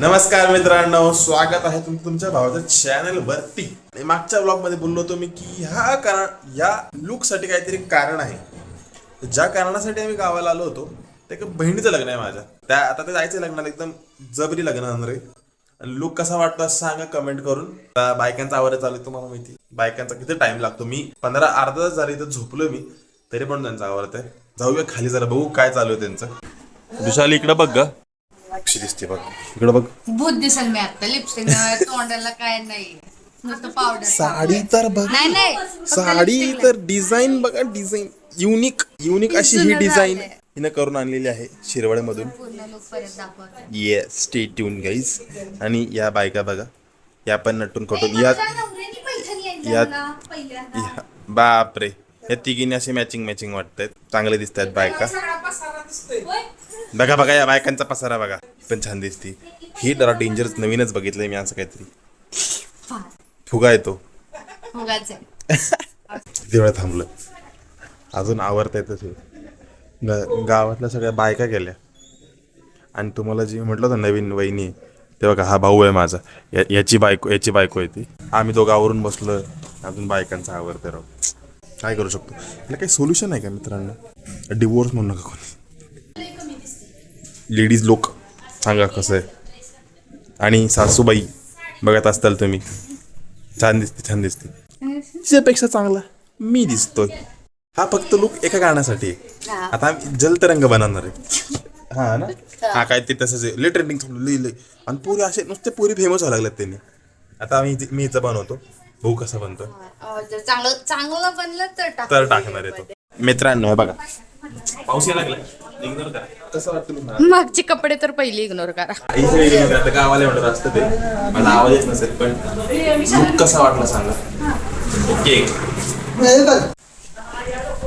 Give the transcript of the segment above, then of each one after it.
नमस्कार मित्रांनो स्वागत आहे तुम्ही तुमच्या भावाच्या चॅनल वरती आणि मागच्या ब्लॉगमध्ये बोललो होतो मी की ह्या कारण या लुकसाठी काहीतरी कारण आहे. ज्या कारणासाठी आम्ही गावाला आलो होतो ते एका बहिणीचं लग्न आहे माझ्या. त्या आता ते जायचं लग्नाला एकदम जबरी लग्न होणार आहे. लुक कसा वाटतो असं सांगा कमेंट करून. बायकांचा आवाज चालू तुम्हाला माहिती. बायकांचा किती टाइम लागतो? मी पंधरा अर्धा तास झाले इथं झोपलो मी तरी पण त्यांचा आवाज आहे. जाऊया खाली जरा बघू काय चालू आहे त्यांचं. विशाल इकडं बघ ग. कशी दिसते बघ. इकडं बघ. भूत दिसल मी आता. लिपस्टिक तोंडाला काय नाही. नुसतं पावडर साडी तर बघ. नाही नाही. फक्त साडी lipstick तर डिझाईन बघा डिझाईन युनिक युनिक अशी ही डिझाईन. हिनं करून आणलेली आहे शिरवळमधून. पूर्ण लोक परत दाखवतात ये स्टे ट्यून गाईज आणि या बायका बघा. या पण नटून खटून. या यात- या- बापरे. या तिघीने असे मॅचिंग मॅचिंग वाटतात चांगले दिसतात बायका. बघा बघा या बायकांचा पसारा बघा. पण छान दिसती. ही जरा डेंजर नवीनच बघितलंय मी असं काहीतरी. फुगा येतो. किती वेळा थांबलं. अजून आवडता येतच गावातल्या सगळ्या बायका गेल्या. आणि तुम्हाला जी म्हटलं होतं नवीन वहिनी ते बघा हा भाऊ आहे माझा. या- याची बायको याची बायको आहे ती. आम्ही दोघं आवरून बसलो अजून बायकांचा आवडते राव. काय करू शकतो? याला काही सोल्युशन आहे का मित्रांनो? डिवोर्स म्हणू नका कोणी. लेडीज लोक सांगा कसं आहे? आणि सासूबाई बघत असताल तुम्ही. छान दिसते छान दिसते. तिच्यापेक्षा चांगला मी दिसतोय. हा फक्त लुक एका कारणासाठी आहे. आता आम्ही जलतरंग बनवणार आहे. हा ना? हा. काय ते तसंच आहे. ले ट्रेंडिंग लिहिले आणि पुरी असे नुसते पुरी फेमस व्हायला लागल्यात त्यांनी. आता आम्ही मी इथं बनवतो. भाऊ कसा बनतो? जर चांगलं चांगलं बनलं तर टाक. तर टाकणार आहे तो. मित्रांनो हे बघा. पाऊस यायला लागला इग्नोर करा. कसं वाटतं तुम्हाला? मागचे कपडे तर पहिले इग्नोर करा. इथे इग्नोर करा आता गावाला एवढं असतं ते. मला आवाज येत नसेल पण लुक कसा वाटला सांगा. ओके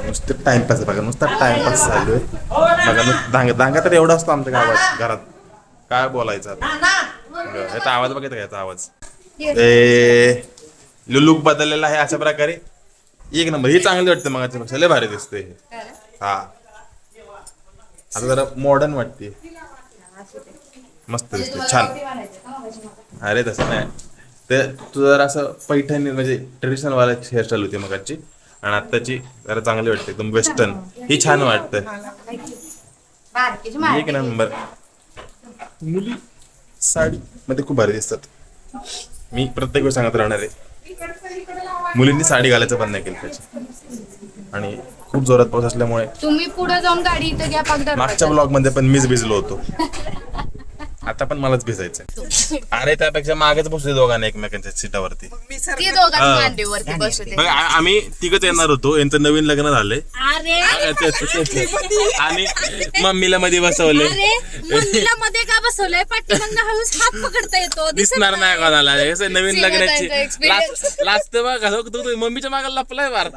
नुसतं टाइमपास आहे बघा नुसता टाइमपास चालू आहे. बघा नुसतं दांगा दांगा तर एवढा असतो आमच्या गावात घरात. काय बोलायचं आता? ह्याचा आवाज बघितला का याचा आवाज? ए लुक बदललेला आहे अशा प्रकारे. एक नंबर हे चांगलं वाटतं मग लय भारी दिसते हे. हा. आता जरा मॉडर्न वाटते. मस्त दिसते छान. अरे तसं नाही. ते तू जरा असं पैठणी म्हणजे ट्रेडिशनल वाला हेअरस्टाईल होती मगाची. आणि आत्ताची जरा चांगली वाटते एकदम वेस्टर्न ही छान वाटतं एक नंबर मुली साडी. मध्ये खूप भारी दिसतात. मी प्रत्येक वेळ सांगत राहणार आहे. मुलींनी साडी घालायचं बंद नाही केलं पाहिजे. आणि खूप जोरात पाऊस असल्यामुळे तुम्ही पुढे जाऊन गाडी इथं घ्या मागच्या ब्लॉगमध्ये पण मीच भिजलो होतो. आता पण मलाच भिजायचंय. अरे त्यापेक्षा मागेच बसले दोघांना एकमेकांच्या सीटावरती. ती दोघांच्या मांडीवरती बसू दे बघ आ- आम्ही तिघच येणार होतो. यांचं नवीन लग्न झालंय. अरे! ते- ते- ते- ते. आणि मम्मीला मध्ये बसवले अरे मंदिरा मध्ये का बसवलंय? पाठीमागनं हळूच हात पकडता येतो. दिसणार नाही कोणाला. हे कसं नवीन लग्नाची experience. लास्ट लास्ट बघ तू मम्मीच्या मागे लपलाय बार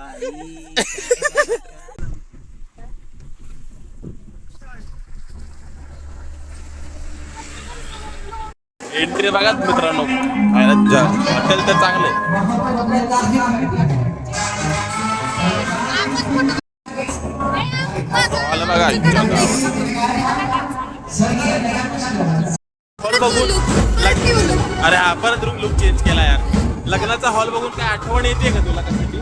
एंट्री बघा मित्रांनो. हॉटेल तर चांगलं. हॉल बघा. हॉल बघून अरे हा परत लुक चेंज केला यार. लग्नाचा हॉल बघून काय आठवण येते का तुला कशाची?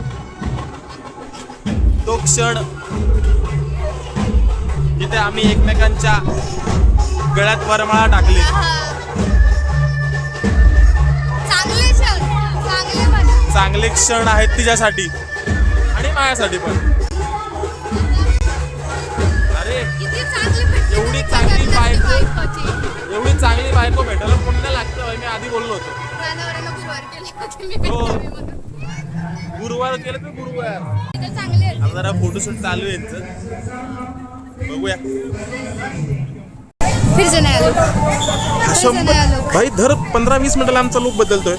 तो क्षण जिथे आम्ही एकमेकांच्या गळ्यात वरमळा टाकली. चांगले क्षण आहेत तिच्यासाठी. आणि माझ्यासाठी पण. अरे एवढी चांगली बायको. एवढी चांगली बायको भेटायला पुण्य लागतं मी आधी बोललो होतो. गुरुवार हो. गुरुवार केलं तर गुरुवार. आता जरा फोटोशूट चालू आहे तर बघूया. फिर से शंभर. भाई दर पंधरा वीस मिनिटाला आमचा लुक बदलतोय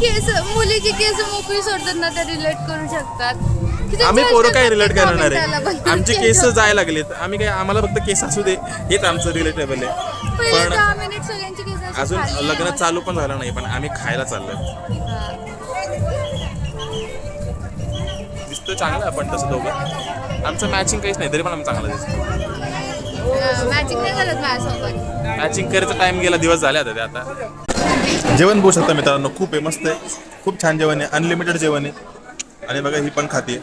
केस मुलीची केस मोकळी सोडतात ना त्या रिलेट करू शकतात आम्ही पोरं काय रिलेट करणार आहे. आमचे केस जायला लागलेत आम्ही काय आम्हाला फक्त केस असू दे हेच आमचं रिलेटेबल आहे पण अजून लग्न. चालू पण झालं नाही पण आम्ही खायला चाललोय. दिसतोय चांगलं आपण तसं दोघं आमचं मॅचिंग काहीच नाही तरी पण आम्ही चांगलं दिसतो मॅचिंग नाही करत माझ्यासोबत मॅचिंग करायचा टाइम गेला दिवस झाले आता ते आता. जेवण बघू शकता मित्रांनो खूप आहे मस्त आहे. खूप छान जेवण आहे अनलिमिटेड जेवण आहे. आणि बघा ही पण खाते.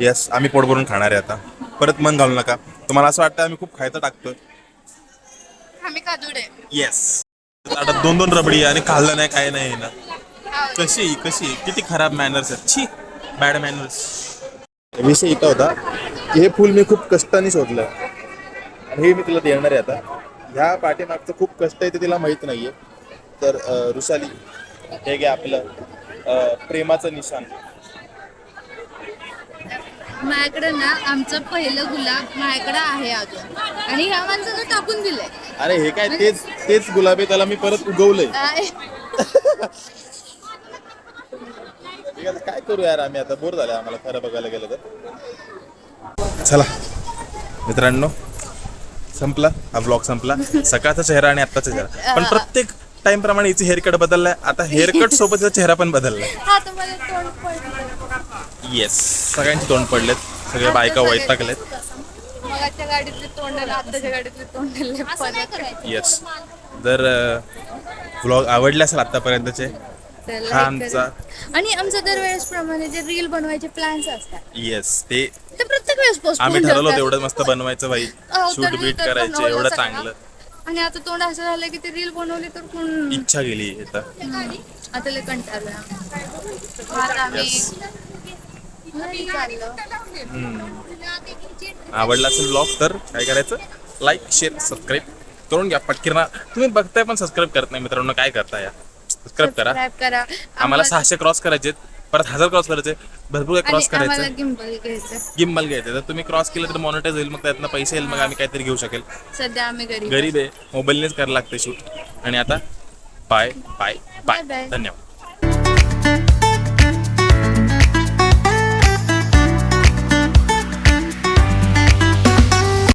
येस आम्ही पोट भरून खाणार आहे आता. परत मन घालू नका. तुम्हाला असं वाटतं आम्ही खूप खायचं टाकतो आम्ही कादुडे येस आता दोन दोन रबडी आणि खाल्लं नाही काय नाही ना. कशी कशी किती खराब मॅनर्स आहेत. छी बॅड मॅनर्स विषय इथं होता. हे फुल मी खूप कष्टाने शोधलं आणि हे मी तुला देणार आहे आता. ह्या पाठीमागचं खूप कष्ट आहे ते तिला माहीत नाहीये. तर अं, रुसाली हे घे आपलं प्रेमाचं निशाण. माझ्याकडे ना आमचं पहिलं गुलाब माझ्याकडे आहे अजून. आणि ह्या माणसानं टाकून दिलंय. अरे हे काय तेच तेच गुलाबी त्याला मी परत उगवलंय. आहे, काय करू यार आम्ही आता? बोर झाले आम्हाला खरं बघायला गेलं तर. चला. मित्रांनो संपला. हा ब्लॉग संपला. सकाळचा चेहरा आणि आत्ताचा चेहरा. पण प्रत्येक टाइम प्रमाणे हिची हेअरकट बदललाय. आता हेअरकट सोबत चेहरा पण बदललाय. हा तुम्हाला तोंड पडलं. येस सगळ्यांची तोंड पडलेत. सगळे बायका परत येस जर ब्लॉग आवडले असेल आतापर्यंतचे हा आमचा. आणि आमचं दरवेळेस प्रमाणे जे रील बनवायचे प्लॅन्स असतात. येस ते ते प्रत्येक वेळेस पोस्ट आम्ही ठरवलं तेवढं मस्त बनवायचं भाई शूट बीट करायचे एवढं चांगलं. आणि आता तोंड असं झालं की ते रील बनवली तर कोण इच्छा गेली आता आता लय कंटाळलं आता आम्ही घरी चाललो. आवडला असेल ब्लॉग तर काय करायचं? लाईक शेअर सबस्क्राईब करून घ्या. पटकिरना तुम्ही बघताय पण सबस्क्राईब करत नाही मित्रांनो काय करता या सबस्क्राईब करा. सबस्क्राईब करा. आम्हाला सहाशे क्रॉस करायचे परत हजार क्रॉस करायचे भरपूर काय क्रॉस आणि आम्हाला करायचं गिम्बल घ्यायचं. गिम्बल घ्यायचं तर तुम्ही क्रॉस केलं तर मॉनिटाईज होईल. मग त्यातनं पैसे येईल. मग आम्ही काहीतरी घेऊ शकेल. सध्या आम्ही गरीब आहे. मोबाईलनेच करायला लागते शूट आणि आता bye bye bye Bye bye. धन्यवाद.